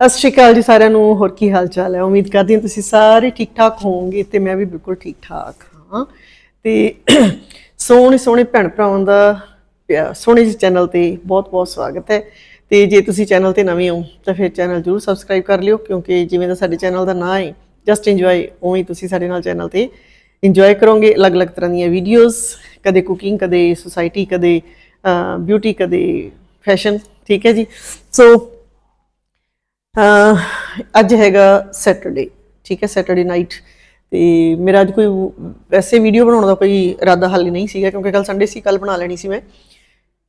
ਸਤਿ ਸ਼੍ਰੀ ਅਕਾਲ ਜੀ ਸਾਰਿਆਂ ਨੂੰ, ਹੋਰ ਕੀ ਹਾਲ ਚਾਲ ਹੈ? ਉਮੀਦ ਕਰਦੀ ਹਾਂ ਤੁਸੀਂ ਸਾਰੇ ਠੀਕ ਠਾਕ ਹੋਵੋਗੇ ਤੇ ਮੈਂ ਵੀ ਬਿਲਕੁਲ ਠੀਕ ਠਾਕ ਹਾਂ। ਤੇ ਸੋਹਣੇ ਸੋਹਣੇ ਭੈਣ ਭਰਾਵਾਂ ਦਾ ਪਿਆ- ਸੋਹਣੇ ਜਿਹੇ ਚੈਨਲ ਤੇ ਬਹੁਤ ਬਹੁਤ ਸਵਾਗਤ ਹੈ। ਤੇ ਜੇ ਤੁਸੀਂ ਚੈਨਲ ਤੇ ਨਵੇਂ ਹੋ, ਤਾਂ ਫਿਰ ਚੈਨਲ ਜਰੂਰ ਸਬਸਕ੍ਰਾਈਬ ਕਰ ਲਿਓ, ਕਿਉਂਕਿ ਜਿਵੇਂ ਦਾ ਸਾਡੇ ਚੈਨਲ ਦਾ ਨਾਮ ਹੈ, ਜਸਟ ਇੰਜੋਏ, ਉਵੇਂ ਹੀ ਤੁਸੀਂ ਸਾਡੇ ਨਾਲ ਚੈਨਲ ਤੇ ਇੰਜੋਏ ਕਰੋਗੇ। ਅਲੱਗ-ਅਲੱਗ ਤਰ੍ਹਾਂ ਦੀਆਂ ਵੀਡੀਓਜ਼, ਕਦੇ ਕੁਕਿੰਗ, ਕਦੇ ਸੁਸਾਇਟੀ ਕਦੇ ਬਿਊਟੀ ਕਦੇ ਫੈਸ਼ਨ ਠੀਕ ਹੈ ਜੀ? ਸੋ ਅੱਜ ਹੈਗਾ ਸੈਟਰਡੇ ਠੀਕ ਹੈ ਸੈਟਰਡੇ ਨਾਈਟ ਤੇ ਮੇਰਾ ਅੱਜ ਕੋਈ ਵੈਸੇ ਵੀਡੀਓ ਬਣਾਉਣ ਦਾ ਕੋਈ ਇਰਾਦਾ ਹਾਲੇ ਨਹੀਂ ਸੀਗਾ ਕਿਉਂਕਿ ਕੱਲ ਸੰਡੇ ਸੀ ਕੱਲ ਬਣਾ ਲੈਣੀ ਸੀ ਮੈਂ।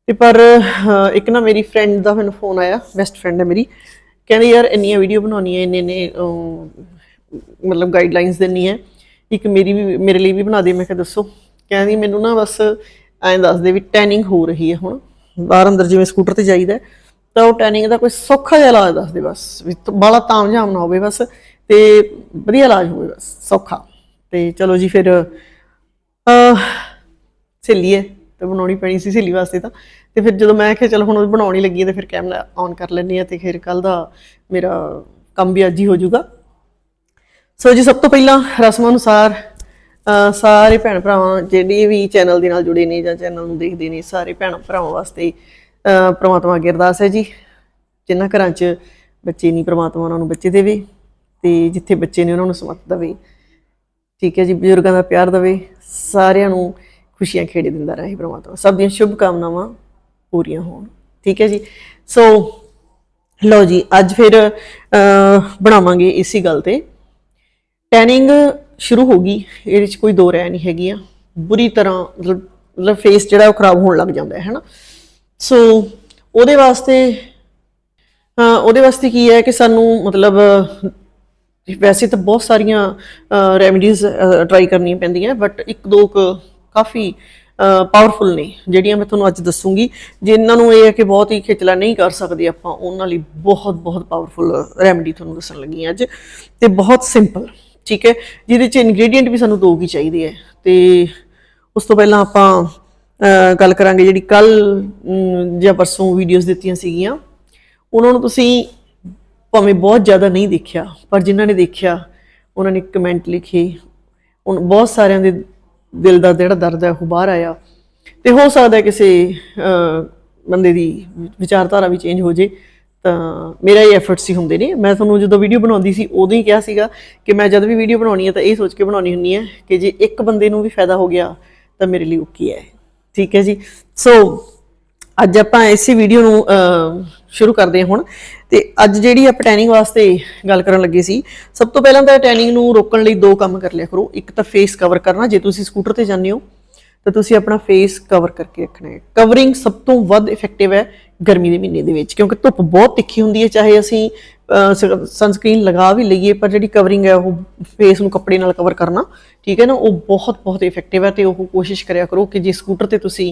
ਤੇ ਪਰ ਇੱਕ ਨਾ ਮੇਰੀ ਫਰੈਂਡ ਦਾ ਮੈਨੂੰ ਫੋਨ ਆਇਆ ਬੈਸਟ ਫਰੈਂਡ ਹੈ ਮੇਰੀ। ਕਹਿੰਦੀ ਯਾਰ ਇੰਨੀਆਂ ਵੀਡੀਓ ਬਣਾਉਣੀਆਂ, ਇੰਨੇ ਨੇ ਮਤਲਬ ਗਾਈਡਲਾਈਨਸ ਦੇਣੀ ਹੈ ਇੱਕ ਮੇਰੀ ਵੀ, ਮੇਰੇ ਲਈ ਵੀ ਬਣਾ ਦੇ, ਮੈਂ ਕਿਹਾ ਦੱਸੋ। ਕਹਿੰਦੀ ਮੈਨੂੰ ਨਾ ਬਸ ਐਂ ਦੱਸ ਦੇ ਵੀ ਟੈਨਿੰਗ ਹੋ ਰਹੀ ਹੈ ਹੁਣ। ਬਾਹਰ ਅੰਦਰ ਜਿਵੇਂ ਸਕੂਟਰ ਤੇ ਜਾਈਦਾ ਤਾਂ ਉਹ ਟੈਨਿੰਗ ਦਾ ਕੋਈ ਸੌਖਾ ਜਿਹਾ ਇਲਾਜ ਦੱਸ ਦੇ ਬਸ, ਵੀ ਬਾਲਾ ਤਾਮਝਾਮ ਨਾ ਹੋਵੇ ਬਸ, ਤੇ ਵਧੀਆ ਇਲਾਜ ਹੋਵੇ ਬਸ, ਸੌਖਾ। ਤੇ ਚਲੋ ਜੀ ਫਿਰ, ਅਹ ਸਹੇਲੀ ਹੈ ਤੇ ਬਣਾਉਣੀ ਪੈਣੀ ਸੀ ਸਹੇਲੀ ਵਾਸਤੇ ਤਾਂ। ਤੇ ਫਿਰ ਜਦੋਂ ਮੈਂ ਕਿਹਾ, ਚਲ ਹੁਣ ਉਹ ਬਣਾਉਣੀ ਲੱਗੀ ਹੈ ਤੇ ਫਿਰ ਕੈਮਰਾ ਔਨ ਕਰ ਲੈਂਦੇ ਆ, ਤੇ ਫਿਰ ਕੱਲ ਦਾ ਮੇਰਾ ਕੰਮ ਵੀ ਅੱਜ ਹੀ ਹੋ ਜਾਊਗਾ। ਸੋ ਜੀ, ਸਭ ਤੋਂ ਪਹਿਲਾਂ ਰਸਮ ਅਨੁਸਾਰ ਸਾਰੇ ਭੈਣ ਭਰਾਵਾਂ ਜਿਹੜੇ ਵੀ ਚੈਨਲ ਦੇ ਨਾਲ ਜੁੜੇ ਨੇ ਜਾਂ ਚੈਨਲ ਨੂੰ ਦੇਖਦੇ ਨੇ, ਸਾਰੇ ਭੈਣ ਭਰਾਵਾਂ ਵਾਸਤੇ ਪ੍ਰਮਾਤਮਾ ਅੱਗੇ ਅਰਦਾਸ ਹੈ ਜੀ। ਜਿਨ੍ਹਾਂ ਘਰਾਂ 'ਚ ਬੱਚੇ ਨਹੀਂ, ਪ੍ਰਮਾਤਮਾ ਉਹਨਾਂ ਨੂੰ ਬੱਚੇ ਦੇਵੇ ਤੇ ਜਿੱਥੇ ਬੱਚੇ ਨੇ ਉਹਨਾਂ ਨੂੰ ਸਮਤ ਦੇਵੇ। ਠੀਕ ਹੈ ਜੀ, ਬਜ਼ੁਰਗਾਂ ਦਾ ਪਿਆਰ ਦੇਵੇ, ਸਾਰਿਆਂ ਨੂੰ ਖੁਸ਼ੀਆਂ ਖੇੜੇ ਦਿੰਦਾ ਰਹੇ ਪ੍ਰਮਾਤਮਾ। ਸਭ ਦੀਆਂ ਸ਼ੁਭ ਕਾਮਨਾਵਾਂ ਪੂਰੀਆਂ ਹੋਣ। ਠੀਕ ਹੈ ਜੀ, ਸੋ ਲਓ ਜੀ, ਅੱਜ ਫਿਰ ਬਣਾਵਾਂਗੇ ਇਸੇ ਗੱਲ ਤੇ। ਟੈਨਿੰਗ ਸ਼ੁਰੂ ਹੋ ਗਈ, ਇਹਦੇ ਵਿੱਚ ਕੋਈ ਦੋ ਰਹਿ ਨਹੀਂ ਹੈਗੀ ਆ ਬੁਰੀ ਤਰ੍ਹਾਂ ਮਤਲਬ ਮਤਲਬ ਫੇਸ ਜਿਹੜਾ ਉਹ ਖਰਾਬ ਹੋਣ ਲੱਗ ਜਾਂਦਾ ਹੈ, ਹੈਨਾ? ਸੋ ਉਹਦੇ ਵਾਸਤੇ ਉਹਦੇ ਵਾਸਤੇ ਕੀ ਹੈ ਕਿ ਸਾਨੂੰ ਮਤਲਬ, ਵੈਸੇ ਤਾਂ ਬਹੁਤ ਸਾਰੀਆਂ ਰੈਮਡੀਜ਼ ਟਰਾਈ ਕਰਨੀਆਂ ਪੈਂਦੀਆਂ ਬਟ ਇੱਕ ਦੋ ਕੁ ਕਾਫੀ ਪਾਵਰਫੁਲ ਨੇ, ਜਿਹੜੀਆਂ ਮੈਂ ਤੁਹਾਨੂੰ ਅੱਜ ਦੱਸੂਗੀ, ਜਿਨ੍ਹਾਂ ਨੂੰ ਇਹ ਹੈ ਕਿ ਬਹੁਤ ਹੀ ਖਿਚਲਾ ਨਹੀਂ ਕਰ ਸਕਦੇ ਆਪਾਂ, ਉਹਨਾਂ ਲਈ ਬਹੁਤ ਬਹੁਤ ਪਾਵਰਫੁਲ ਰੈਮਡੀ ਤੁਹਾਨੂੰ ਦੱਸਣ ਲੱਗੀ ਹਾਂ ਅੱਜ, ਤੇ ਬਹੁਤ ਸਿੰਪਲ ਠੀਕ ਹੈ? ਜਿਹਦੇ ਚ ਇਨਗਰੀਡੀਐਂਟ ਵੀ ਸਾਨੂੰ ਦੋ ਕੀ ਚਾਹੀਦੇ ਹੈ, ਤੇ ਉਸ ਤੋਂ ਪਹਿਲਾਂ ਆਪਾਂ ਗੱਲ ਕਰਾਂਗੇ ਜਿਹੜੀ ਕੱਲ ਜਾਂ ਪਰਸੋਂ ਵੀਡੀਓਜ਼ ਦਿੱਤੀਆਂ ਸੀਗੀਆਂ। ਉਹਨਾਂ ਨੂੰ ਤੁਸੀਂ ਭਾਵੇਂ ਬਹੁਤ ਜ਼ਿਆਦਾ ਨਹੀਂ ਦੇਖਿਆ, ਪਰ ਜਿਨ੍ਹਾਂ ਨੇ ਦੇਖਿਆ, ਉਹਨਾਂ ਨੇ ਕਮੈਂਟ ਲਿਖੇ। ਹੁਣ ਬਹੁਤ ਸਾਰਿਆਂ ਦੇ ਦਿਲ ਦਾ ਜਿਹੜਾ ਦਰਦ ਹੈ, ਉਹ ਬਾਹਰ ਆਇਆ। ਤੇ ਹੋ ਸਕਦਾ ਕਿਸੇ ਬੰਦੇ ਦੀ ਵਿਚਾਰਧਾਰਾ ਵੀ ਚੇਂਜ ਹੋ ਜੇ। ਤਾਂ ਮੇਰਾ ਇਹ ਐਫਰਟਸ ਹੀ ਹੁੰਦੇ ਨੇ। ਮੈਂ ਤੁਹਾਨੂੰ ਜਦੋਂ ਵੀਡੀਓ ਬਣਾਉਂਦੀ ਸੀ, ਉਦੋਂ ਹੀ ਕਿਹਾ ਸੀਗਾ ਕਿ ਮੈਂ ਜਦ ਵੀ ਵੀਡੀਓ ਬਣਾਉਣੀ ਹੈ, ਤਾਂ ਇਹ ਸੋਚ ਕੇ ਬਣਾਉਣੀ ਹੁੰਦੀ ਹੈ ਕਿ ਜੇ ਇੱਕ ਬੰਦੇ ਨੂੰ ਵੀ ਫਾਇਦਾ ਹੋ ਗਿਆ, ਤਾਂ ਮੇਰੇ ਲਈ ਓਕੇ ਹੈ। ਠੀਕ ਹੈ ਜੀ। ਸੋ ਅੱਜ ਆਪਾਂ ਇਸੇ ਵੀਡੀਓ ਨੂੰ ਅਹ, ਸ਼ੁਰੂ ਕਰਦੇ ਹਾਂ ਹੁਣ। ਤੇ ਅੱਜ ਜਿਹੜੀ ਆਪਾਂ ਟੈਨਿੰਗ ਵਾਸਤੇ ਗੱਲ ਕਰਨ ਲੱਗੇ ਸੀ ਸਭ ਤੋਂ ਪਹਿਲਾਂ ਤਾਂ ਟੈਨਿੰਗ ਨੂੰ ਰੋਕਣ ਲਈ ਦੋ ਕੰਮ ਕਰ ਲਿਆ ਕਰੋ। ਇੱਕ ਤਾਂ ਫੇਸ ਕਵਰ ਕਰਨਾ ਜੇ ਤੁਸੀਂ ਸਕੂਟਰ ਤੇ ਜਾਂਦੇ ਹੋ ਤਾਂ ਤੁਸੀਂ ਆਪਣਾ ਫੇਸ ਕਵਰ ਕਰਕੇ ਰੱਖਣਾ ਹੈ। ਕਵਰਿੰਗ ਸਭ ਤੋਂ ਵੱਧ ਇਫੈਕਟਿਵ ਹੈ ਗਰਮੀ ਦੇ ਮਹੀਨੇ ਦੇ ਵਿੱਚ, ਕਿਉਂਕਿ ਧੁੱਪ ਬਹੁਤ ਤਿੱਖੀ ਹੁੰਦੀ ਹੈ, ਚਾਹੇ ਅਸੀਂ ਸਨਸਕ੍ਰੀਨ ਲਗਾ ਵੀ ਲਈਏ, ਪਰ ਜਿਹੜੀ ਕਵਰਿੰਗ ਹੈ ਉਹ ਫੇਸ ਨੂੰ ਕੱਪੜੇ ਨਾਲ ਕਵਰ ਕਰਨਾ, ਠੀਕ ਹੈ ਨਾ, ਉਹ ਬਹੁਤ ਬਹੁਤ ਇਫੈਕਟਿਵ ਹੈ ਤੇ ਉਹ ਕੋਸ਼ਿਸ਼ ਕਰਿਆ ਕਰੋ ਕਿ ਜੇ ਸਕੂਟਰ ਤੇ ਤੁਸੀਂ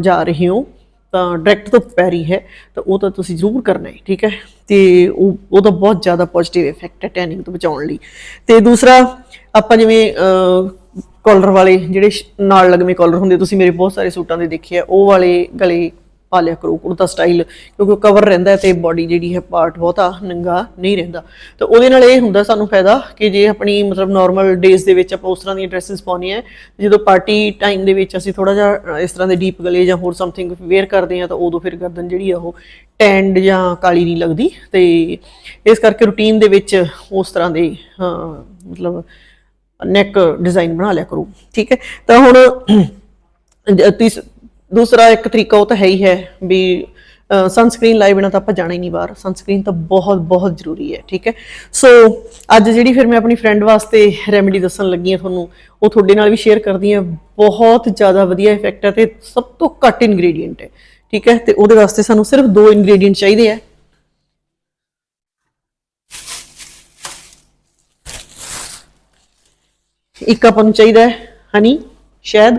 ਜਾ ਰਹੇ ਹੋ, ਤਾਂ ਡਾਇਰੈਕਟ ਤੋਂ ਪੈ ਰਹੀ ਹੈ, ਤਾਂ ਉਹ ਤਾਂ ਤੁਸੀਂ ਜ਼ਰੂਰ ਕਰਨਾ ਹੈ, ਠੀਕ ਹੈ। ਤੇ ਉਹ, ਉਹਦਾ ਬਹੁਤ ਜ਼ਿਆਦਾ ਪੋਜ਼ਿਟਿਵ ਇਫੈਕਟ ਹੈ ਟੈਨਿੰਗ ਤੋਂ ਬਚਾਉਣ ਲਈ। ਤੇ ਦੂਸਰਾ, ਆਪਾਂ ਜਿਵੇਂ ਕਾਲਰ ਵਾਲੇ ਜਿਹੜੇ ਨਾਲ ਲਗਵੇਂ ਕਾਲਰ ਹੁੰਦੇ, ਤੁਸੀਂ ਮੇਰੇ ਬਹੁਤ ਸਾਰੇ ਸੂਟਾਂ ਦੇ ਦੇਖੇ ਆ, ਉਹ ਵਾਲੇ ਗਲੇ ਪਾ ਲਿਆ ਕਰੋ, ਕੁੜਤਾ ਸਟਾਈਲ ਕਿਉਂਕਿ ਉਹ ਕਵਰ ਰਹਿੰਦਾ ਹੈ ਤੇ ਬਾਡੀ ਜਿਹੜੀ ਹੈ ਪਾਰਟ ਬਹੁਤਾ ਨੰਗਾ ਨਹੀਂ ਰਹਿੰਦਾ। ਤਾਂ ਉਹਦੇ ਨਾਲ ਇਹ ਹੁੰਦਾ ਸਾਨੂੰ ਫਾਇਦਾ ਕਿ ਜੇ ਆਪਣੀ ਮਤਲਬ ਨਾਰਮਲ ਡੇਜ਼ ਦੇ ਵਿੱਚ ਆਪਾਂ ਉਸ ਤਰ੍ਹਾਂ ਦੀਆਂ ਡਰੈਸਸ ਪਾਉਣੀਆਂ ਜਦੋਂ ਪਾਰਟੀ ਟਾਈਮ ਦੇ ਵਿੱਚ ਅਸੀਂ ਥੋੜਾ ਜਿਹਾ ਇਸ ਤਰ੍ਹਾਂ ਦੇ ਡੀਪ ਗਲੇ ਜਾਂ ਹੋਰ ਸਮਥਿੰਗ ਵੇਅਰ ਕਰਦੇ ਆ ਤਾਂ ਉਦੋਂ ਫਿਰ ਗਰਦਨ ਜਿਹੜੀ ਆ ਉਹ ਟੈਂਡ ਜਾਂ ਕਾਲੀ ਨਹੀਂ ਲੱਗਦੀ ਤੇ ਇਸ ਕਰਕੇ ਰੂਟੀਨ ਦੇ ਵਿੱਚ ਉਸ ਤਰ੍ਹਾਂ ਦੇ ਮਤਲਬ ਨੈਕ ਡਿਜ਼ਾਈਨ ਬਣਾ ਲਿਆ ਕਰੋ, ਠੀਕ ਹੈ? ਤਾਂ ਹੁਣ ਤੀਸ, ਦੂਸਰਾ ਇੱਕ ਤਰੀਕਾ ਉਹ ਤਾਂ ਹੈ ਹੀ ਹੈ ਵੀ ਸਨਸਕ੍ਰੀਨ ਲਾਏ ਬਿਨਾ ਤਾਂ ਆਪਾਂ ਜਾਣਾ ਹੀ ਨਹੀਂ ਬਾਹਰ। ਸਨਸਕ੍ਰੀਨ ਤਾਂ ਬਹੁਤ ਬਹੁਤ ਜ਼ਰੂਰੀ ਹੈ, ਠੀਕ ਹੈ? ਸੋ ਅੱਜ ਜਿਹੜੀ ਫਿਰ ਮੈਂ ਆਪਣੀ ਫਰੈਂਡ ਵਾਸਤੇ ਰੈਮੇਡੀ ਦੱਸਣ ਲੱਗੀ ਹਾਂ ਤੁਹਾਨੂੰ, ਉਹ ਤੁਹਾਡੇ ਨਾਲ ਵੀ ਸ਼ੇਅਰ ਕਰਦੀ ਹਾਂ। ਬਹੁਤ ਜ਼ਿਆਦਾ ਵਧੀਆ ਇਫੈਕਟ ਹੈ ਤੇ ਸਭ ਤੋਂ ਘੱਟ ਇਨਗਰੀਡੀਅੰਟ ਹੈ, ਠੀਕ ਹੈ? ਤੇ ਉਹਦੇ ਵਾਸਤੇ ਸਾਨੂੰ ਸਿਰਫ ਦੋ ਇਨਗਰੀਡੀਅੰਟ ਚਾਹੀਦੇ ਆ ਇੱਕ ਆਪਾਂ ਨੂੰ ਚਾਹੀਦਾ ਹੈ ਹਨੀ, ਸ਼ਹਿਦ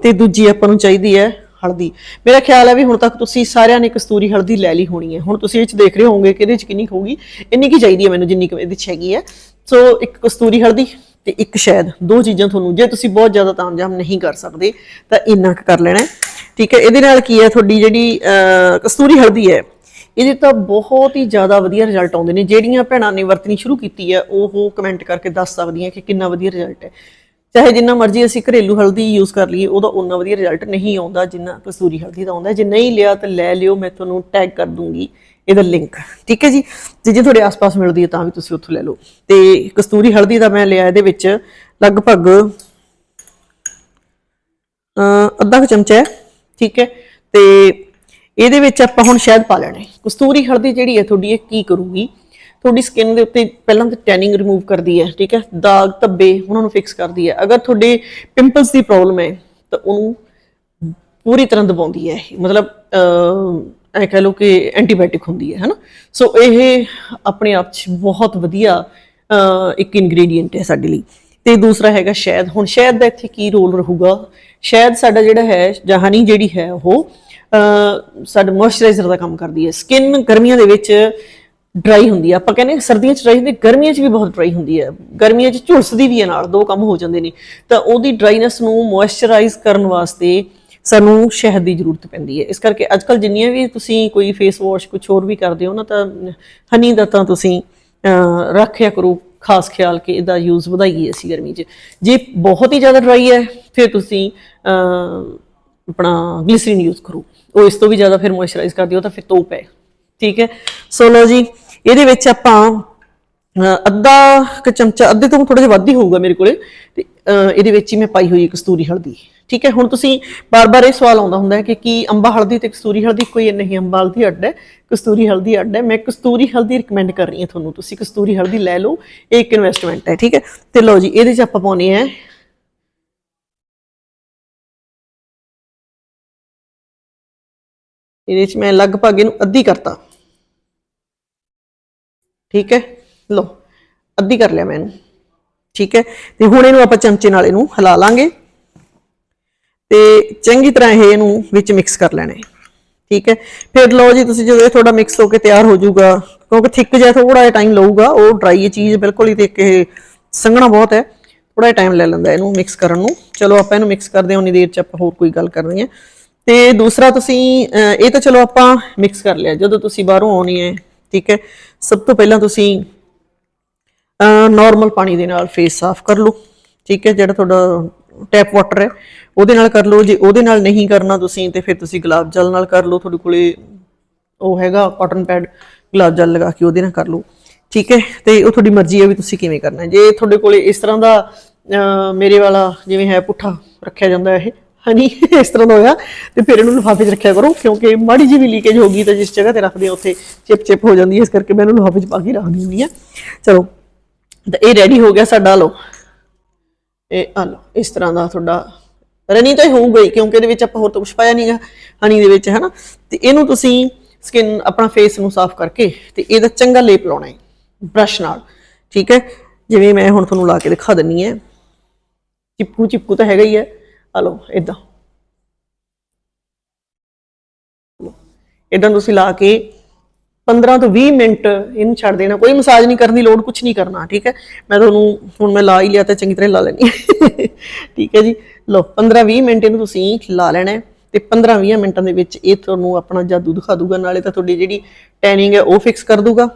ਤੇ ਦੂਜੀ ਆਪਾਂ ਨੂੰ ਚਾਹੀਦੀ ਹੈ ਹਲਦੀ। ਮੇਰਾ ਖਿਆਲ ਹੈ ਵੀ ਹੁਣ ਤੱਕ ਤੁਸੀਂ ਸਾਰਿਆਂ ਨੇ ਕਸਤੂਰੀ ਹਲਦੀ ਲੈ ਲਈ ਹੋਣੀ ਹੈ। ਹੁਣ ਤੁਸੀਂ ਇਹ ਚ ਦੇਖ ਰਹੇ ਹੋਵੋਗੇ ਕਿ ਇਹਦੇ ਚ ਕਿੰਨੀ ਹੋਊਗੀ, ਇੰਨੀ ਕੀ ਚਾਹੀਦੀ ਹੈ ਮੈਨੂੰ ਜਿੰਨੀ ਕੁ ਇਹਦੇ ਚ ਹੈਗੀ ਹੈ। ਸੋ ਇੱਕ ਕਸਤੂਰੀ ਹਲਦੀ ਤੇ ਇੱਕ ਸ਼ਾਇਦ ਦੋ ਚੀਜ਼ਾਂ ਤੁਹਾਨੂੰ, ਜੇ ਤੁਸੀਂ ਬਹੁਤ ਜ਼ਿਆਦਾ ਤਾਮਝਾਮ ਨਹੀਂ ਕਰ ਸਕਦੇ, ਤਾਂ ਇੰਨਾ ਕੁ ਕਰ ਲੈਣਾ ਠੀਕ ਹੈ, ਇਹਦੇ ਨਾਲ ਕੀ ਹੈ, ਤੁਹਾਡੀ ਜਿਹੜੀ ਕਸਤੂਰੀ ਹਲਦੀ ਹੈ ਇਹਦੇ ਤਾਂ ਬਹੁਤ ਹੀ ਜ਼ਿਆਦਾ ਵਧੀਆ ਰਿਜ਼ਲਟ ਆਉਂਦੇ ਨੇ, ਜਿਹੜੀਆਂ ਭੈਣਾਂ ਨੇ ਵਰਤਣੀ ਸ਼ੁਰੂ ਕੀਤੀ ਹੈ, ਉਹ ਕਮੈਂਟ ਕਰਕੇ ਦੱਸ ਸਕਦੀਆਂ ਕਿ ਕਿੰਨਾ ਵਧੀਆ ਰਿਜ਼ਲਟ ਹੈ। ਚਾਹੇ ਜਿੰਨਾ ਮਰਜ਼ੀ ਅਸੀਂ ਘਰੇਲੂ ਹਲਦੀ ਯੂਜ਼ ਕਰ ਲਈਏ, ਉਹਦਾ ਉਨਾ ਵਧੀਆ ਰਿਜ਼ਲਟ ਨਹੀਂ ਆਉਂਦਾ, ਜਿੰਨਾ ਕਸਤੂਰੀ ਹਲਦੀ ਦਾ ਆਉਂਦਾ ਜੇ ਨਹੀਂ ਲਿਆ ਤਾਂ ਲੈ ਲਿਓ, ਮੈਂ ਤੁਹਾਨੂੰ ਟੈਗ ਕਰ ਦੂੰਗੀ ਇਹਦਾ ਲਿੰਕ ਠੀਕ ਹੈ ਜੀ? ਜੇ ਜੇ ਤੁਹਾਡੇ ਆਸ-ਪਾਸ ਮਿਲਦੀ ਹੈ ਤਾਂ ਵੀ ਤੁਸੀਂ ਉੱਥੋਂ ਲੈ ਲਓ। ਤੇ ਕਸਤੂਰੀ ਹਲਦੀ ਦਾ ਮੈਂ ਲਿਆ ਇਹਦੇ ਵਿੱਚ ਲਗਭਗ ਅੱਧਾ ਕੁ ਚਮਚਾ ਠੀਕ ਹੈ? ਤੇ ਇਹਦੇ ਵਿੱਚ ਆਪਾਂ ਹੁਣ ਸ਼ਹਿਦ ਪਾ ਲੈਣਾ। ਹੈ ਕਸਤੂਰੀ ਹਲਦੀ ਜਿਹੜੀ ਹੈ ਤੁਹਾਡੀ ਇਹ ਕੀ ਕਰੂਗੀ? ਤੁਹਾਡੀ ਸਕਿਨ ਦੇ ਉੱਤੇ ਪਹਿਲਾਂ ਤਾਂ ਟੈਨਿੰਗ ਰਿਮੂਵ ਕਰਦੀ ਹੈ, ਠੀਕ ਹੈ? ਦਾਗ, ਧੱਬੇ ਉਹਨਾਂ ਨੂੰ ਫਿਕਸ ਕਰਦੀ ਹੈ। ਅਗਰ ਤੁਹਾਡੇ ਪਿੰਪਲਸ ਦੀ ਪ੍ਰੋਬਲਮ ਹੈ, ਤਾਂ ਉਹਨੂੰ ਪੂਰੀ ਤਰ੍ਹਾਂ ਦਬਾਉਂਦੀ ਹੈ ਮਤਲਬ, ਅਹ, ਐ ਕਹ ਲਓ ਕਿ ਐਂਟੀਬਾਇਓਟਿਕ ਹੁੰਦੀ ਹੈ, ਹਨਾ? ਸੋ ਇਹ ਆਪਣੇ ਆਪ 'ਚ ਬਹੁਤ ਵਧੀਆ ਇੱਕ ਇਨਗਰੀਡੀਅੰਟ ਹੈ ਸਾਡੇ ਲਈ। ਤੇ ਦੂਸਰਾ ਹੈਗਾ ਸ਼ਹਿਦ। ਹੁਣ ਸ਼ਹਿਦ ਦਾ ਇੱਥੇ ਕੀ ਰੋਲ ਰਹੂਗਾ? ਸ਼ਹਿਦ ਸਾਡਾ ਜਿਹੜਾ ਹੈ, ਜਹਾਨੀ ਜਿਹੜੀ ਹੈ ਉਹ ਸਾਡਾ ਮੋਇਸਚਰਾਈਜ਼ਰ ਦਾ ਕੰਮ ਕਰਦੀ ਹੈ। ਸਕਿਨ ਗਰਮੀਆਂ ਦੇ ਵਿੱਚ ਡਰਾਈ ਹੁੰਦੀ ਹੈ। ਆਪਾਂ ਕਹਿੰਦੇ ਸਰਦੀਆਂ 'ਚ ਡਰਾਈ ਹੁੰਦੀ ਗਰਮੀਆਂ 'ਚ ਵੀ ਬਹੁਤ ਡਰਾਈ ਹੁੰਦੀ ਹੈ। ਗਰਮੀਆਂ 'ਚ ਝੁਲਸਦੀ ਵੀ ਹੈ ਨਾਲ ਦੋ ਕੰਮ ਹੋ ਜਾਂਦੇ ਨੇ। ਤਾਂ ਉਹਦੀ ਡਰਾਈਨੈਸ ਨੂੰ ਮੋਇਸਚਰਾਈਜ਼ ਕਰਨ ਵਾਸਤੇ ਸਾਨੂੰ ਸ਼ਹਿਦ ਦੀ ਜ਼ਰੂਰਤ ਪੈਂਦੀ ਹੈ। ਇਸ ਕਰਕੇ ਅੱਜ ਕੱਲ ਜਿੰਨੀਆਂ ਵੀ ਤੁਸੀਂ ਕੋਈ ਫੇਸ ਵਾਸ਼ ਕੁਝ ਹੋਰ ਵੀ ਕਰਦੇ ਹੋ ਨਾ ਤਾਂ ਹਨੀ ਦਾ ਤਾਂ ਤੁਸੀਂ ਅਹ, ਰੱਖਿਆ ਕਰੋ। ਖਾਸ ਖਿਆਲ ਕਿ ਇਹਦਾ ਯੂਜ਼ ਵਧਾਈਏ ਅਸੀਂ ਗਰਮੀ 'ਚ। ਜੇ ਬਹੁਤ ਹੀ ਜ਼ਿਆਦਾ ਡਰਾਈ ਹੈ ਫਿਰ ਤੁਸੀਂ ਆਪਣਾ ਗਲਿਸਰੀਨ ਯੂਜ਼ ਕਰੋ। ਉਹ ਇਸ ਤੋਂ ਵੀ ਜ਼ਿਆਦਾ ਫਿਰ ਮੋਇਸਚਰਾਈਜ਼ ਕਰ ਦਿਓ ਤਾਂ ਫਿਰ ਤੋਪ ਹੈ। ਠੀਕ ਹੈ? ਸੋ ਲਓ ਜੀ, ਇਹਦੇ ਵਿੱਚ ਆਪਾਂ ਅੱਧਾ ਕੁ ਚਮਚਾ, ਅੱਧੇ ਤੋਂ ਥੋੜਾ ਜਿਹਾ ਵੱਧ ਹੀ ਹੋਊਗਾ ਮੇਰੇ ਕੋਲੇ। ਤੇ ਇਹਦੇ ਵਿੱਚ ਹੀ ਮੈਂ ਪਾਈ ਹੋਈ ਕਸਤੂਰੀ ਹਲਦੀ। ਠੀਕ ਹੈ? ਹੁਣ ਤੁਸੀਂ ਬਾਰ-ਬਾਰ ਇਹ ਸਵਾਲ ਆਉਂਦਾ ਹੁੰਦਾ ਹੈ ਕਿ ਕੀ ਅੰਬਾ ਹਲਦੀ ਤੇ ਕਸਤੂਰੀ ਹਲਦੀ ਕੋਈ ਨਹੀਂ, ਅੰਬਾ ਹਲਦੀ ਅੱਡ ਹੈ, ਕਸਤੂਰੀ ਹਲਦੀ ਅੱਡ ਹੈ। ਮੈਂ ਕਸਤੂਰੀ ਹਲਦੀ ਰਿਕਮੈਂਡ ਕਰ ਰਹੀ ਹਾਂ ਤੁਹਾਨੂੰ। ਤੁਸੀਂ ਕਸਤੂਰੀ ਹਲਦੀ ਲੈ ਲਓ, ਇਹ ਇੱਕ ਇਨਵੈਸਟਮੈਂਟ ਹੈ। ਠੀਕ ਹੈ? ਤੇ ਲਓ ਜੀ, ਇਹਦੇ ਚ ਆਪਾਂ ਪਾਉਣੇ ਆ ਇਹਦੇ ਚ ਮੈਂ ਲਗਭਗ ਇਹਨੂੰ ਅੱਧੀ ਕਰਤਾ। ਠੀਕ ਹੈ? ਲਓ, ਅੱਧੀ ਕਰ ਲਿਆ ਮੈਂ ਇਹਨੂੰ। ਠੀਕ ਹੈ? ਤੇ ਹੁਣ ਇਹਨੂੰ ਆਪਾਂ ਚਮਚੇ ਨਾਲ ਇਹਨੂੰ ਹਿਲਾ ਲਾਂਗੇ। ਤੇ ਚੰਗੀ ਤਰ੍ਹਾਂ ਇਹ ਇਹਨੂੰ ਵਿੱਚ ਮਿਕਸ ਕਰ ਲੈਣਾ ਹੈ। ਠੀਕ ਹੈ? ਫਿਰ ਲਓ ਜੀ, ਤੁਸੀਂ ਜਦੋਂ ਇਹ ਥੋੜਾ ਮਿਕਸ ਹੋ ਕੇ ਤਿਆਰ ਹੋ ਜਾਊਗਾ, ਕਿਉਂਕਿ ਥਿੱਕ ਜਿਹਾ ਥੋੜਾ ਜਿਹਾ ਟਾਈਮ ਲਊਗਾ, ਉਹ ਡਰਾਈ ਇਹ ਚੀਜ਼ ਬਿਲਕੁਲ ਹੀ ਤੇ ਇਹ ਸੰਘਣਾ ਬਹੁਤ ਹੈ। ਥੋੜਾ ਜਿਹਾ ਟਾਈਮ ਲੈ ਲੈਂਦਾ ਇਹਨੂੰ ਮਿਕਸ ਕਰਨ ਨੂੰ। ਚਲੋ, ਆਪਾਂ ਇਹਨੂੰ ਮਿਕਸ ਕਰਦੇ ਹਾਂ, ਉਨੀ ਦੇਰ ਚ ਆਪਾਂ ਹੋਰ ਕੋਈ ਗੱਲ ਕਰਨੀ ਹੈ। ਤੇ ਦੂਸਰਾ ਤੁਸੀਂ ਇਹ ਤਾਂ ਚਲੋ ਆਪਾਂ ਮਿਕਸ ਕਰ ਲਿਆ, ਜਦੋਂ ਤੁਸੀਂ ਬਾਹਰੋਂ ਆਉਣੀ ਹੈ, ਠੀਕ ਹੈ? ਸਭ ਤੋਂ ਪਹਿਲਾਂ ਤੁਸੀਂ ਨਾਰਮਲ ਪਾਣੀ ਦੇ ਨਾਲ ਫੇਸ ਸਾਫ਼ ਕਰ ਲਓ, ਠੀਕ ਹੈ? ਜਿਹੜਾ ਤੁਹਾਡਾ ਟੈਪ ਵਾਟਰ ਹੈ, ਉਹਦੇ ਨਾਲ ਕਰ ਲਓ, ਜੇ ਉਹਦੇ ਨਾਲ ਨਹੀਂ ਕਰਨਾ ਤੁਸੀਂ, ਤੇ ਫਿਰ ਤੁਸੀਂ ਗੁਲਾਬ ਜਲ ਨਾਲ ਕਰ ਲਓ, ਤੁਹਾਡੇ ਕੋਲੇ ਉਹ ਹੈਗਾ ਕਾਟਨ ਪੈਡ ਗੁਲਾਬ ਜਲ ਲਗਾ ਕੇ ਉਹਦੇ ਨਾਲ ਕਰ ਲਓ, ਠੀਕ ਹੈ? ਤੇ ਉਹ ਤੁਹਾਡੀ ਮਰਜ਼ੀ ਹੈ ਵੀ ਤੁਸੀਂ ਕਿਵੇਂ ਕਰਨਾ ਜੇ ਤੁਹਾਡੇ ਕੋਲੇ ਇਸ ਤਰ੍ਹਾਂ ਦਾ ਮੇਰੇ ਵਾਲਾ ਜਿਵੇਂ ਹੈ ਪੁੱਠਾ ਰੱਖਿਆ ਜਾਂਦਾ ਇਹ ਹਨੀ ਇਸ ਤਰ੍ਹਾਂ ਦਾ ਹੋਇਆ। ਤੇ ਫਿਰ ਇਹਨੂੰ ਲਿਫਾਫੇ 'ਚ ਰੱਖਿਆ ਕਰੋ, ਕਿਉਂਕਿ ਮਾੜੀ ਜਿਹੀ ਵੀ ਲੀਕੇਜ ਹੋ ਗਈ ਤਾਂ ਜਿਸ ਜਗ੍ਹਾ ਤੇ ਰੱਖਦੇ ਆ, ਉੱਥੇ ਚਿਪ ਚਿਪ ਹੋ ਜਾਂਦੀ ਹੈ। ਇਸ ਕਰਕੇ ਮੈਂ ਇਹਨੂੰ ਲਿਫਾਫੇ 'ਚ ਪਾ ਕੇ ਰੱਖਦੀ ਹੁੰਦੀ ਆ ਚਲੋ, ਤਾਂ ਇਹ ਰੈਡੀ ਹੋ ਗਿਆ ਸਾਡਾ ਲੋ ਇਹ ਆ ਲਓ, ਇਸ ਤਰ੍ਹਾਂ ਦਾ ਤੁਹਾਡਾ ਰਨੀ ਤਾਂ ਇਹ ਹੋਊਗਾ ਹੀ ਕਿਉਂਕਿ ਇਹਦੇ ਵਿੱਚ ਆਪਾਂ ਹੋਰ ਤਾਂ ਕੁਝ ਪਾਇਆ ਨਹੀਂਗਾ ਹਨੀ ਦੇ ਵਿੱਚ, ਹੈਨਾ। ਤੇ ਇਹਨੂੰ ਤੁਸੀਂ ਸਕਿਨ ਆਪਣਾ ਫੇਸ ਨੂੰ ਸਾਫ਼ ਕਰਕੇ ਤੇ ਇਹਦਾ ਚੰਗਾ ਲੇਪ ਲਾਉਣਾ ਹੈ ਬ੍ਰਸ਼ ਨਾਲ, ਠੀਕ ਹੈ। ਜਿਵੇਂ ਮੈਂ ਹੁਣ ਤੁਹਾਨੂੰ ਲਾ ਕੇ ਦਿਖਾ ਦਿੰਨੀ ਹੈ। ਚਿਪਕੂ ਚਿਪਕੂ ਤਾਂ ਹੈਗਾ ਹੀ ਹੈ। ਆ ਲਓ ਇਦਾਂ ਇਦਾਂ ਤੁਸੀਂ ਲਾ ਕੇ 15 ਤੋਂ 20 ਮਿੰਟ ਇਹਨੂੰ ਛੱਡ ਦੇਣਾ। ਕੋਈ ਮਸਾਜ ਨਹੀਂ ਕਰਨ ਦੀ ਲੋੜ ਕੁਝ ਨਹੀਂ ਕਰਨਾ, ਠੀਕ ਹੈ? ਮੈਂ ਤੁਹਾਨੂੰ ਹੁਣ ਮੈਂ ਲਾ ਹੀ ਲਿਆ ਤਾਂ ਚੰਗੀ ਤਰ੍ਹਾਂ ਲਾ ਲੈਣੀ ਹੈ। ਠੀਕ ਹੈ ਜੀ? ਲਓ 15 20 ਮਿੰਟ ਇਹਨੂੰ ਤੁਸੀਂ ਲਾ ਲੈਣਾ ਹੈ ਤੇ 15 20 ਮਿੰਟਾਂ ਦੇ ਵਿੱਚ ਇਹ ਤੁਹਾਨੂੰ ਆਪਣਾ ਜਾਦੂ ਦਿਖਾ ਦੂਗਾ। ਨਾਲੇ ਤਾਂ ਤੁਹਾਡੀ ਜਿਹੜੀ ਟੈਨਿੰਗ ਹੈ ਉਹ ਫਿਕਸ ਕਰ ਦੂਗਾ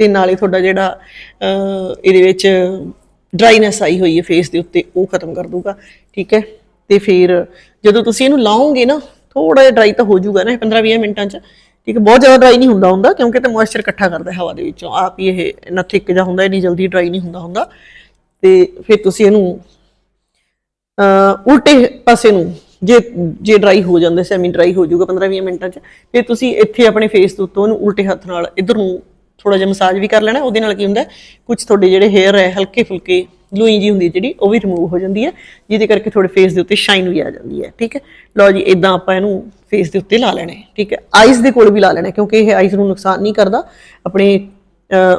ਤੇ ਨਾਲੇ ਤੁਹਾਡਾ ਜਿਹੜਾ ਇਹਦੇ ਵਿੱਚ ਡਰਾਈਨੈਸ ਆਈ ਹੋਈ ਹੈ ਫੇਸ ਦੇ ਉੱਤੇ, ਉਹ ਖਤਮ ਕਰ ਦੂਗਾ। ਠੀਕ ਹੈ? ਤੇ ਫਿਰ ਜਦੋਂ ਤੁਸੀਂ ਇਹਨੂੰ ਲਾਓਗੇ ਨਾ ਥੋੜਾ ਜਿਹਾ ਡਰਾਈ ਤਾਂ ਹੋ ਜਾਊਗਾ ਨਾ 15 20 ਮਿੰਟਾਂ 'ਚ। ਠੀਕ ਹੈ, ਬਹੁਤ ਜ਼ਿਆਦਾ ਡਰਾਈ ਨਹੀਂ ਹੁੰਦਾ ਹੁੰਦਾ, ਕਿਉਂਕਿ ਤੇ ਮੋਇਸਚਰ ਇਕੱਠਾ ਕਰਦਾ ਹਵਾ ਦੇ ਵਿੱਚੋਂ। ਆਪ ਹੀ ਇਹ ਇੰਨਾ ਥਿਕ ਜਿਹਾ ਹੁੰਦਾ, ਇੰਨੀ ਜਲਦੀ ਡਰਾਈ ਨਹੀਂ ਹੁੰਦਾ ਹੁੰਦਾ। ਤੇ ਫਿਰ ਤੁਸੀਂ ਇਹਨੂੰ, ਅਹ ਉਲਟੇ ਪਾਸੇ ਨੂੰ, ਜੇ ਜੇ ਡਰਾਈ ਹੋ ਜਾਂਦੇ ਸੈਮੀ ਡਰਾਈ ਹੋ ਜਾਊਗਾ 15-20 ਮਿੰਟਾਂ 'ਚ, ਫਿਰ ਤੁਸੀਂ ਇੱਥੇ ਆਪਣੇ ਫੇਸ ਦੇ ਉੱਤੋਂ ਉਹਨੂੰ ਉਲਟੇ ਹੱਥ ਨਾਲ ਇਧਰ ਨੂੰ ਥੋੜਾ ਜਿਹਾ ਮਸਾਜ ਵੀ ਕਰ ਲੈਣਾ। ਉਹਦੇ ਨਾਲ ਕੀ ਹੁੰਦਾ ਕੁਝ ਤੁਹਾਡੇ ਜਿਹੜੇ ਹੇਅਰ ਹੈ ਹਲਕੇ ਫੁਲਕੇ ਲੂਈ ਜੀ ਹੁੰਦੀ ਹੈ ਜਿਹੜੀ, ਉਹ ਵੀ ਰਿਮੂਵ ਹੋ ਜਾਂਦੀ ਹੈ, ਜਿਹਦੇ ਕਰਕੇ ਤੁਹਾਡੇ ਫੇਸ ਦੇ ਉੱਤੇ ਸ਼ਾਈਨ ਵੀ ਆ ਜਾਂਦੀ ਹੈ, ਠੀਕ ਹੈ? ਲਓ ਜੀ ਇਦਾਂ ਆਪਾਂ ਇਹਨੂੰ ਫੇਸ ਦੇ ਉੱਤੇ ਲਾ ਲੈਣਾ ਹੈ ਠੀਕ ਹੈ? ਆਈਜ਼ ਦੇ ਕੋਲ ਵੀ ਲਾ ਲੈਣਾ, ਕਿਉਂਕਿ ਇਹ ਆਈਜ਼ ਨੂੰ ਨੁਕਸਾਨ ਨਹੀਂ ਕਰਦਾ। ਆਪਣੇ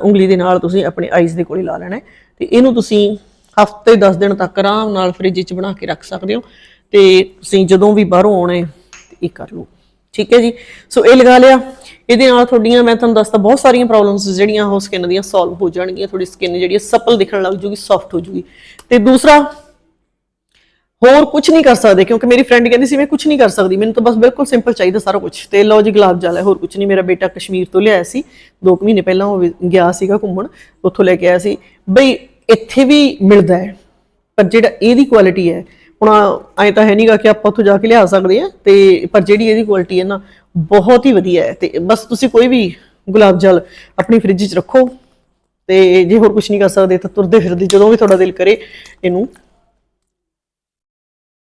ਉਂਗਲੀ ਦੇ ਨਾਲ ਤੁਸੀਂ ਆਪਣੇ ਆਈਜ਼ ਦੇ ਕੋਲ ਹੀ ਲਾ ਲੈਣਾ ਹੈ। ਤੇ ਇਹਨੂੰ ਤੁਸੀਂ ਹਫ਼ਤੇ 10 ਦਿਨ ਤੱਕ ਆਰਾਮ ਨਾਲ ਫ੍ਰਿਜ 'ਚ ਬਣਾ ਕੇ ਰੱਖ ਸਕਦੇ ਹੋ। ਤੇ ਤੁਸੀਂ ਜਦੋਂ ਵੀ ਬਾਹਰੋਂ ਆਉਣਾ ਇਹ ਕਰ ਲਓ। ਠੀਕ ਹੈ ਜੀ? ਸੋ ਇਹ ਲਗਾ ਲਿਆ। ਇਹਦੇ ਨਾਲ ਤੁਹਾਡੀਆਂ, ਮੈਂ ਤੁਹਾਨੂੰ ਦੱਸਦਾ, ਬਹੁਤ ਸਾਰੀਆਂ ਪ੍ਰੋਬਲਮਸ ਜਿਹੜੀਆਂ ਉਹ ਸਕਿਨ ਦੀਆਂ ਸੋਲਵ ਹੋ ਜਾਣਗੀਆਂ। ਤੁਹਾਡੀ ਸਕਿਨ ਜਿਹੜੀ ਸਪਲ ਦਿਖਣ ਲੱਗ ਜੂਗੀ ਸੌਫਟ ਹੋ ਜੂਗੀ। ਤੇ ਦੂਸਰਾ, ਹੋਰ ਕੁਝ ਨਹੀਂ ਕਰ ਸਕਦੇ, ਕਿਉਂਕਿ ਮੇਰੀ ਫਰੈਂਡ ਕਹਿੰਦੀ ਸੀ, ਮੈਂ ਕੁਝ ਨਹੀਂ ਕਰ ਸਕਦੀ। ਮੈਨੂੰ ਤਾਂ ਬਸ ਬਿਲਕੁਲ ਸਿੰਪਲ ਚਾਹੀਦਾ ਸਾਰਾ ਕੁਝ ਤੇ ਲਓ ਜੀ, ਗੁਲਾਬ ਜਲ ਹੈ, ਹੋਰ ਕੁਝ ਨਹੀਂ। ਮੇਰਾ ਬੇਟਾ ਕਸ਼ਮੀਰ ਤੋਂ ਲਿਆਇਆ ਸੀ। 2 ਮਹੀਨੇ ਪਹਿਲਾਂ ਉਹ ਗਿਆ ਸੀਗਾ ਘੁੰਮਣ, ਉੱਥੋਂ ਲੈ ਕੇ ਆਇਆ ਸੀ। ਬਈ, ਇੱਥੇ ਵੀ ਮਿਲਦਾ ਹੈ, ਪਰ ਜਿਹੜਾ ਇਹਦੀ ਕੁਆਲਿਟੀ ਹੈ ਹੁਣ ਐ ਤਾਂ ਹੈ ਨਹੀਂਗਾ ਕਿ ਆਪਾਂ ਉੱਥੋਂ ਜਾ ਕੇ ਲਿਆ ਸਕਦੇ ਆ ਤੇ ਪਰ ਜਿਹੜੀ ਇਹਦੀ ਕੁਆਲਿਟੀ ਹੈ ਨਾ, ਬਹੁਤ ਹੀ ਵਧੀਆ ਹੈ ਤੇ ਬਸ ਤੁਸੀਂ ਕੋਈ ਵੀ ਗੁਲਾਬ ਜਲ ਆਪਣੀ ਫ੍ਰਿਜ 'ਚ ਰੱਖੋ ਤੇ ਜੇ ਹੋਰ ਕੁਝ ਨਹੀਂ ਕਰ ਸਕਦੇ ਤਾਂ ਤੁਰਦੇ ਫਿਰਦੇ ਜਦੋਂ ਵੀ ਤੁਹਾਡਾ ਦਿਲ ਕਰੇ ਇਹਨੂੰ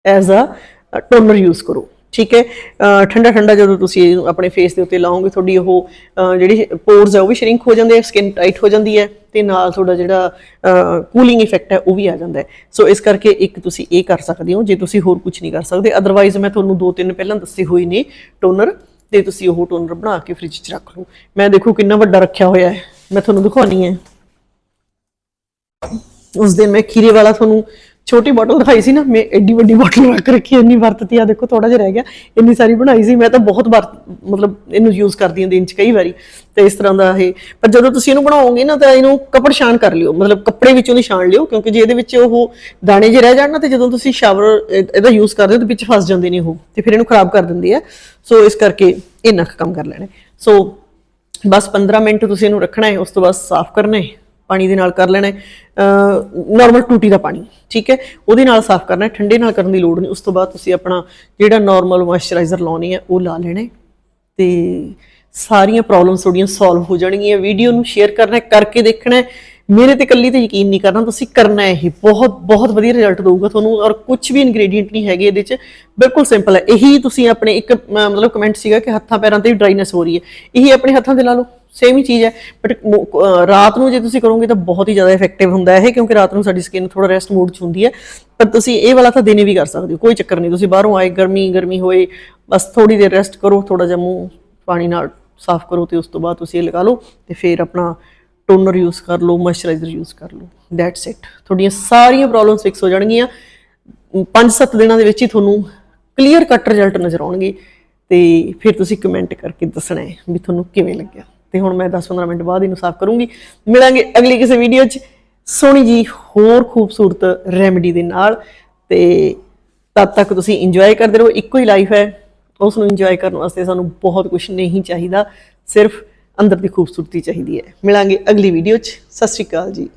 ਐਜ਼ ਅ ਟੋਨਰ ਯੂਜ਼ ਕਰੋ। ਠੀਕ ਹੈ? ਠੰਡਾ ਠੰਡਾ ਜਦੋਂ ਤੁਸੀਂ ਆਪਣੇ ਫੇਸ ਦੇ ਉੱਤੇ ਲਾਓਗੇ, ਤੁਹਾਡੀ ਉਹ ਜਿਹੜੀ ਪੋਰਸ ਹੈ ਉਹ ਵੀ ਸ਼ਰਿੰਕ ਹੋ ਜਾਂਦੇ ਆ ਸਕਿਨ ਟਾਈਟ ਹੋ ਜਾਂਦੀ ਹੈ ਤੇ ਨਾਲ ਤੁਹਾਡਾ ਜਿਹੜਾ ਕੂਲਿੰਗ ਇਫੈਕਟ ਹੈ, ਉਹ ਵੀ ਆ ਜਾਂਦਾ ਹੈ। ਸੋ ਇਸ ਕਰਕੇ ਇੱਕ ਤੁਸੀਂ ਇਹ ਕਰ ਸਕਦੇ ਹੋ, ਜੇ ਤੁਸੀਂ ਹੋਰ ਕੁਝ ਨਹੀਂ ਕਰ ਸਕਦੇ ਅਦਰਵਾਈਜ਼ ਮੈਂ ਤੁਹਾਨੂੰ ਦੋ ਤਿੰਨ ਪਹਿਲਾਂ ਦੱਸੇ ਹੋਏ ਨੇ ਟੋਨਰ ਤੇ ਤੁਸੀਂ ਉਹ ਟੋਨਰ ਬਣਾ ਕੇ ਫ੍ਰਿਜ 'ਚ ਰੱਖ ਲਓ। ਮੈਂ ਦੇਖੋ ਕਿੰਨਾ ਵੱਡਾ ਰੱਖਿਆ ਹੋਇਆ ਹੈ। ਮੈਂ ਤੁਹਾਨੂੰ ਦਿਖਾਉਣੀ ਹੈ। ਉਸ ਦਿਨ ਮੈਂ ਖੀਰੇ ਵਾਲਾ ਤੁਹਾਨੂੰ ਛੋਟੀ ਬੋਟਲ ਦਿਖਾਈ ਸੀ ਨਾ, ਮੈਂ ਐਡੀ ਵੱਡੀ ਬੋਟਲ ਰੱਖ ਰੱਖੀ ਇੰਨੀ ਵਰਤਤੀ ਆ, ਦੇਖੋ ਥੋੜਾ ਜਿਹਾ ਰਹਿ ਗਿਆ, ਇੰਨੀ ਸਾਰੀ ਬਣਾਈ ਸੀ, ਮੈਂ ਤਾਂ ਬਹੁਤ ਵਾਰ ਮਤਲਬ ਇਹਨੂੰ ਯੂਜ਼ ਕਰਦੀ ਹਾਂ ਦਿਨ ਚ ਕਈ ਵਾਰੀ, ਤੇ ਇਸ ਤਰ੍ਹਾਂ ਦਾ ਇਹ, ਪਰ ਜਦੋਂ ਤੁਸੀਂ ਇਹਨੂੰ ਬਣਾਓਗੇ ਨਾ, ਤਾਂ ਇਹਨੂੰ ਕੱਪੜ ਛਾਣ ਕਰ ਲਿਓ, ਮਤਲਬ ਕੱਪੜੇ ਵਿੱਚੋਂ ਦੀ ਛਾਣ ਲਿਓ, ਕਿਉਂਕਿ ਜੇ ਇਹਦੇ ਵਿੱਚ ਉਹ ਦਾਣੇ ਜੇ ਰਹਿ ਜਾਣ ਨਾ, ਤੇ ਜਦੋਂ ਤੁਸੀਂ ਸ਼ਾਵਰ ਇਹਦਾ ਯੂਜ਼ ਕਰਦੇ ਹੋ, ਤੇ ਵਿੱਚ ਫਸ ਜਾਂਦੇ ਨੇ ਉਹ, ਤੇ ਫਿਰ ਇਹਨੂੰ ਖਰਾਬ ਕਰ ਦਿੰਦੀ ਆ, ਸੋ ਇਸ ਕਰਕੇ ਇਹ ਕੁ ਕੰਮ ਕਰ ਲੈਣਾ ਸੋ ਬਸ 15 ਮਿੰਟ ਤੁਸੀਂ ਇਹਨੂੰ ਰੱਖਣਾ ਹੈ, ਉਸ ਤੋਂ ਬਾਅਦ ਸਾਫ਼ ਕਰਨਾ ਹੈ। ਪਾਣੀ ਦੇ ਨਾਲ ਕਰ ਲੈਣਾ ਹੈ। ਨਾਰਮਲ ਟੂਟੀ ਦਾ ਪਾਣੀ ਠੀਕ ਹੈ? ਉਹਦੇ ਨਾਲ ਸਾਫ਼ ਕਰਨਾ ਹੈ ਠੰਡੇ ਨਾਲ ਕਰਨ ਦੀ ਲੋੜ ਨਹੀਂ। ਉਸ ਤੋਂ ਬਾਅਦ ਤੁਸੀਂ ਆਪਣਾ ਜਿਹੜਾ ਨਾਰਮਲ ਮੋਇਸਚਰਾਈਜ਼ਰ ਲਾਉਣੀ ਹੈ ਉਹ ਲਾ ਲੈਣਾ ਹੈ। ਤੇ ਸਾਰੀਆਂ ਪ੍ਰੋਬਲਮਸ ਤੁਹਾਡੀਆਂ ਸੋਲਵ ਹੋ ਜਾਣਗੀਆਂ। ਵੀਡੀਓ ਨੂੰ ਸ਼ੇਅਰ ਕਰਨਾ ਕਰਕੇ ਦੇਖਣਾ ਮੇਰੇ ਤੇ ਕੱਲੀ ਤੇ ਯਕੀਨ ਨਹੀਂ ਕਰਨਾ ਤੁਸੀਂ ਕਰਨਾ ਇਹ। ਬਹੁਤ ਬਹੁਤ ਵਧੀਆ ਰਿਜ਼ਲਟ ਦਊਗਾ ਤੁਹਾਨੂੰ ਔਰ ਕੁਝ ਵੀ ਇਨਗਰੀਡੀਅੰਟ ਨਹੀਂ ਹੈਗੇ ਇਹਦੇ ਚ। ਬਿਲਕੁਲ ਸਿੰਪਲ ਹੈ। ਇਹੀ ਤੁਸੀਂ ਆਪਣੇ ਇੱਕ ਅਹ, ਮਤਲਬ ਕਮੈਂਟ ਸੀਗਾ ਕਿ ਹੱਥਾਂ ਪੈਰਾਂ ਤੇ ਵੀ ਡਰਾਈਨੈਸ ਹੋ ਰਹੀ ਹੈ। ਇਹੀ ਆਪਣੇ ਹੱਥਾਂ ਤੇ ਲਾ ਲਓ। ਸੇਮ ਹੀ ਚੀਜ਼ ਹੈ। ਬਟ ਰਾਤ ਨੂੰ ਜੇ ਤੁਸੀਂ ਕਰੋਗੇ ਤਾਂ ਬਹੁਤ ਹੀ ਜ਼ਿਆਦਾ ਇਫੈਕਟਿਵ ਹੁੰਦਾ ਹੈ ਇਹ, ਕਿਉਂਕਿ ਰਾਤ ਨੂੰ ਸਾਡੀ ਸਕਿਨ ਥੋੜਾ ਰੈਸਟ ਮੂਡ 'ਚ ਹੁੰਦੀ ਹੈ। ਪਰ ਤੁਸੀਂ ਇਹ ਵਾਲਾ ਤਾਂ ਦਿਨੇ ਵੀ ਕਰ ਸਕਦੇ ਹੋ, ਕੋਈ ਚੱਕਰ ਨਹੀਂ। ਤੁਸੀਂ ਬਾਹਰੋਂ ਆਏ, ਗਰਮੀ ਗਰਮੀ ਹੋਏ, ਬਸ ਥੋੜੀ ਦੇਰ ਰੈਸਟ ਕਰੋ ਥੋੜਾ ਜਿਹਾ ਮੂੰਹ ਪਾਣੀ ਨਾਲ ਸਾਫ਼ ਕਰੋ ਤੇ ਉਸ ਤੋਂ ਬਾਅਦ ਤੁਸੀਂ ਇਹ ਲਗਾ ਲਓ ਤੇ ਫਿਰ ਆਪਣਾ ਟੋਨਰ ਯੂਜ਼ ਕਰ ਲਓ ਮੋਇਸਚਰਾਈਜ਼ਰ ਯੂਜ਼ ਕਰ ਲਓ। ਦੈਟਸ ਇਟ ਤੁਹਾਡੀਆਂ ਸਾਰੀਆਂ ਪ੍ਰੋਬਲਮਸ ਫਿਕਸ ਹੋ ਜਾਣਗੀਆਂ। 5-7 ਦਿਨਾਂ ਦੇ ਵਿੱਚ ਹੀ ਤੁਹਾਨੂੰ ਕਲੀਅਰ ਕੱਟ ਰਿਜ਼ਲਟ ਨਜ਼ਰ ਆਉਣਗੇ ਤੇ ਫਿਰ ਤੁਸੀਂ ਕਮੈਂਟ ਕਰਕੇ ਦੱਸਣਾ ਹੈ ਵੀ ਤੁਹਾਨੂੰ ਕਿਵੇਂ ਲੱਗਿਆ। ਤੇ ਹੁਣ ਮੈਂ 10-15 ਮਿੰਟ ਬਾਅਦ ਇਹਨੂੰ ਸਾਫ਼ ਕਰੂੰਗੀ। ਮਿਲਾਂਗੇ ਅਗਲੀ ਕਿਸੇ ਵੀਡੀਓ 'ਚ। ਸੋਹਣੀ ਜੀ ਹੋਰ ਖੂਬਸੂਰਤ ਰੈਮਡੀ ਦੇ ਨਾਲ ਤੇ ਤਦ ਤੱਕ ਤੁਸੀਂ ਇੰਜੋਏ ਕਰਦੇ ਰਹੋ। ਇੱਕੋ ਹੀ ਲਾਈਫ ਹੈ। ਉਸ ਨੂੰ ਇੰਜੋਏ ਕਰਨ ਵਾਸਤੇ ਸਾਨੂੰ ਬਹੁਤ ਕੁਝ ਨਹੀਂ ਚਾਹੀਦਾ। ਸਿਰਫ ਅੰਦਰ ਦੀ ਖੂਬਸੂਰਤੀ ਚਾਹੀਦੀ ਹੈ। ਮਿਲਾਂਗੇ ਅਗਲੀ ਵੀਡੀਓ 'ਚ। ਸਤਿ ਸ਼੍ਰੀ ਅਕਾਲ ਜੀ।